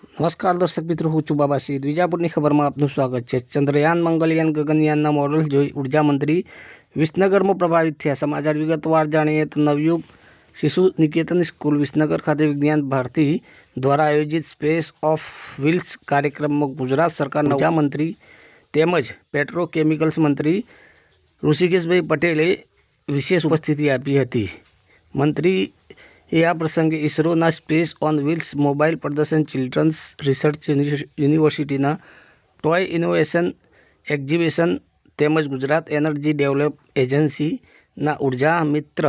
નમસ્કાર દર્શક મિત્રો, હું છું બાબા સિંહ વિજાપુરની ખબરમાં આપનું સ્વાગત છે. ચંદ્રયાન મંગલયાન ગગનયાનના મોડલ જોઈ ઊર્જા મંત્રી વિસનગરમાં પ્રભાવિત થયા. સમાચાર વિગતવાર જાણીએ તો નવયુગ શિશુ નિકેતન સ્કૂલ વિસનગર ખાતે વિજ્ઞાન ભારતી દ્વારા આયોજિત સ્પેસ ઓફ વ્હીલ્સ કાર્યક્રમમાં ગુજરાત સરકારના ઊર્જા મંત્રી તેમજ પેટ્રોકેમિકલ્સ મંત્રી ઋષિકેશભાઈ પટેલે વિશેષ ઉપસ્થિતિ આપી હતી. મંત્રી આ પ્રસંગે ઇસરોના સ્પેસ ઓન વ્હીલ્સ મોબાઈલ પ્રદર્શન ચિલ્ડ્રન્સ રિસર્ચ યુનિવર્સિટીના ટોય ઇનોવેશન એક્ઝિબિશન તેમજ ગુજરાત એનર્જી ડેવલપ એજન્સીના ઊર્જા મિત્ર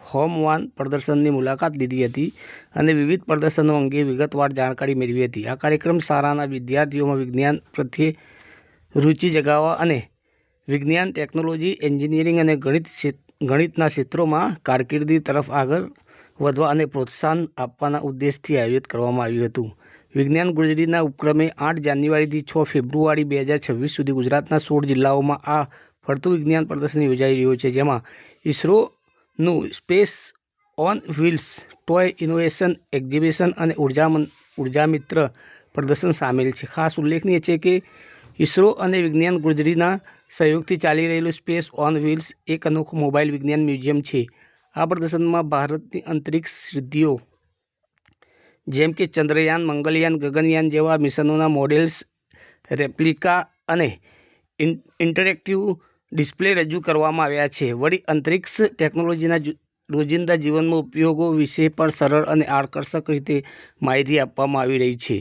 હોમ વાન પ્રદર્શનની મુલાકાત લીધી હતી અને વિવિધ પ્રદર્શનો અંગે વિગતવાર જાણકારી મેળવી હતી. આ કાર્યક્રમ શાળાના વિદ્યાર્થીઓમાં વિજ્ઞાન પ્રત્યે રુચિ જગાવવા અને વિજ્ઞાન, ટેકનોલોજી, એન્જિનિયરિંગ અને ગણિત ગણિતના ક્ષેત્રોમાં કારકિર્દી તરફ આગળ વધવા અને પ્રોત્સાહન આપવાના ઉદ્દેશથી આયોજિત કરવામાં આવ્યું હતું. વિજ્ઞાન ગુજરીના ઉપક્રમે આઠ જાન્યુઆરીથી છ ફેબ્રુઆરી બે હજાર છવ્વીસ સુધી ગુજરાતના સોળ જિલ્લાઓમાં આ ફરતું વિજ્ઞાન પ્રદર્શન યોજાઈ રહ્યું છે, જેમાં ઇસરોનું space on wheels, toy innovation, exhibition અને ઊર્જા ઊર્જા મિત્ર પ્રદર્શન સામેલ છે. ખાસ ઉલ્લેખનીય છે કે ઇસરો અને વિજ્ઞાન ગુજરીના સહયોગથી ચાલી રહેલું સ્પેસ ઓન વ્હીલ્સ એક અનોખું મોબાઈલ વિજ્ઞાન મ્યુઝિયમ છે. આ પ્રદર્શનમાં ભારતની અંતરિક્ષ સિદ્ધિઓ જેમ કે ચંદ્રયાન, મંગલયાન, ગગનયાન જેવા મિશનોના મોડેલ્સ, રેપ્લિકા અને ઇન્ટરેક્ટિવ ડિસ્પ્લે રજૂ કરવામાં આવ્યા છે. વળી અંતરિક્ષ ટેકનોલોજીના રોજિંદા જીવનમાં ઉપયોગો વિશે પણ સરળ અને આકર્ષક રીતે માહિતી આપવામાં આવી રહી છે.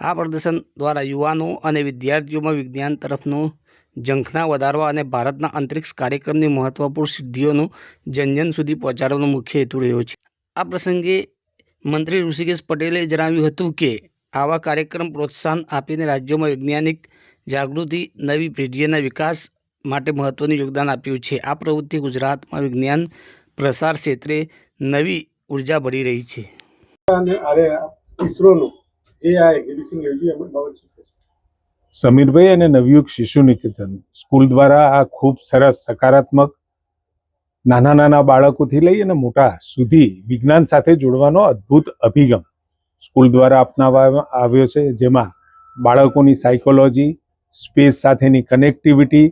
આ પ્રદર્શન દ્વારા યુવાનો અને વિદ્યાર્થીઓમાં વિજ્ઞાન તરફનો ઝંખના વધારવા અને ભારતના અંતરિક્ષ કાર્યક્રમની મહત્વપૂર્ણ સિદ્ધિઓનું જનજન સુધી પહોંચાડવાનો મુખ્ય હેતુ રહ્યો છે. આ પ્રસંગે મંત્રી ઋષિકેશ પટેલે જણાવ્યું હતું કે, આવા કાર્યક્રમ પ્રોત્સાહન આપીને રાજ્યોમાં વૈજ્ઞાનિક જાગૃતિ, નવી પેઢીઓના વિકાસ માટે મહત્ત્વનું યોગદાન આપ્યું છે. આ પ્રવૃત્તિ ગુજરાતમાં વિજ્ઞાન પ્રસાર ક્ષેત્રે નવી ઊર્જા ભરી રહી છે. અને અરે ઈસરોનું જે આ એક્ઝિબિશન યોજ્યું? સમીરભાઈ અને નવયુગ શિશુ નિકેતન. સ્કૂલ દ્વારા આ ખૂબ સરસ સકારાત્મક નાના નાના બાળકોથી લઈ અને મોટા સુધી વિજ્ઞાન સાથે જોડવાનો અદ્ભુત અભિગમ સ્કૂલ દ્વારા અપનાવવામાં આવ્યો છે, જેમાં બાળકોની સાયકોલોજી સ્પેસ સાથેની કનેક્ટિવિટી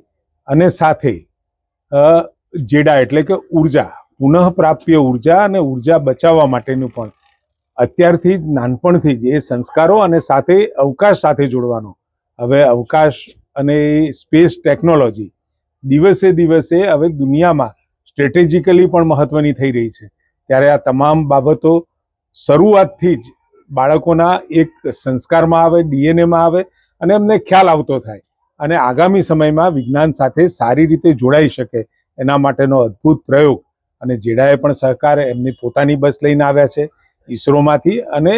અને સાથે જેડા એટલે કે ઊર્જા, પુનઃપ્રાપ્ય ઊર્જા અને ઊર્જા બચાવવા માટેનું પણ અત્યારથી જ નાનપણથી જ એ સંસ્કારો અને સાથે અવકાશ સાથે જોડવાનો હવે અવકાશ અને સ્પેસ ટેકનોલોજી દિવસે દિવસે હવે દુનિયામાં સ્ટ્રેટેજિકલી પણ મહત્વની થઈ રહી છે. ત્યારે આ તમામ બાબતો શરૂઆતથી જ બાળકોના એક સંસ્કારમાં આવે, ડીએનએમાં આવે અને એમને ખ્યાલ આવતો થાય અને આગામી સમયમાં વિજ્ઞાન સાથે સારી રીતે જોડાઈ શકે એના માટેનો અદ્ભુત પ્રયોગ અને જેડાએ પણ સહકાર એમની પોતાની બસ લઈને આવ્યા છે ઈસરોમાંથી અને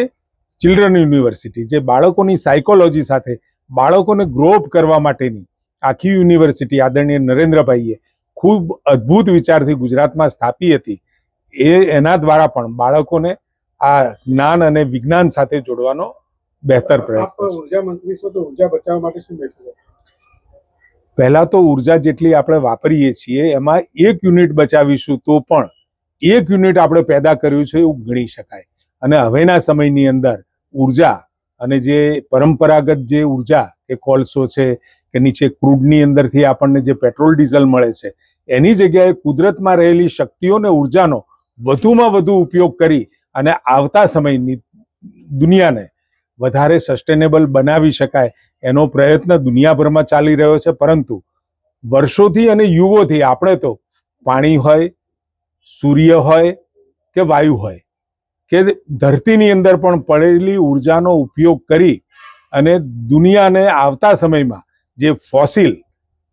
ચિલ્ડ્રન યુનિવર્સિટી, જે બાળકોની સાયકોલોજી સાથે બાળકોને ગ્રોઅપ કરવા માટેની આખી યુનિવર્સિટી આદરણીય નરેન્દ્રભાઈએ ખૂબ અદ્ભુત વિચારથી ગુજરાતમાં સ્થાપી હતી. એ એના દ્વારા પણ બાળકોને આ જ્ઞાન અને વિજ્ઞાન સાથે જોડવાનો બહેતર પ્રયત્ન ઊર્જા મંત્રી છો તો ઊર્જા બચાવવા માટે શું મેસેજ પહેલા તો ઊર્જા જેટલી આપણે વાપરીએ છીએ એમાં એક યુનિટ બચાવીશું તો પણ એક યુનિટ આપણે પેદા કર્યું છે એવું ગણી શકાય. અને હવેના સમયની અંદર ઊર્જા અને જે પરંપરાગત જે ઊર્જા કે કોલસો છે કે નીચે ક્રૂડની અંદરથી આપણને જે પેટ્રોલ, ડીઝલ મળે છે, એની જગ્યાએ કુદરતમાં રહેલી શક્તિઓ અને ઉર્જાનો વધુમાં વધુ ઉપયોગ કરી અને આવતા સમયની દુનિયાને વધારે સસ્ટેનેબલ બનાવી શકાય એનો પ્રયત્ન દુનિયાભરમાં ચાલી રહ્યો છે. પરંતુ વર્ષોથી અને યુગોથી આપણે તો પાણી હોય, સૂર્ય હોય કે વાયુ હોય કે ધરતીની અંદર પણ પડેલી ઉર્જાનો ઉપયોગ કરી અને દુનિયાને આવતા સમયમાં જે ફોસિલ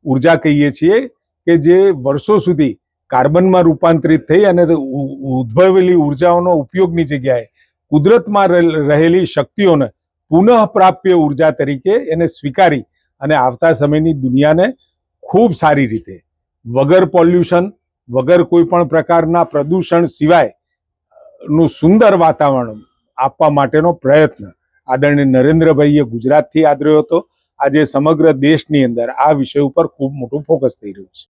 ઊર્જા કહીએ છીએ કે જે વર્ષો સુધી કાર્બનમાં રૂપાંતરિત થઈ અને ઉદ્ભવેલી ઉર્જાઓનો ઉપયોગની જગ્યાએ કુદરતમાં રહે- રહેલી શક્તિઓને પુનઃપ્રાપ્ય ઊર્જા તરીકે એને સ્વીકારી અને આવતા સમયની દુનિયાને ખૂબ સારી રીતે વગર પોલ્યુશન, વગર કોઈ પણ પ્રકારના પ્રદૂષણ સિવાય નું સુંદર વાતાવરણ આપવા માટેનો પ્રયત્ન આદરણીય નરેન્દ્રભાઈએ ગુજરાતથી આદર્યો હતો. આજે સમગ્ર દેશની અંદર આ વિષય ઉપર ખૂબ મોટું ફોકસ થઈ રહ્યું છે.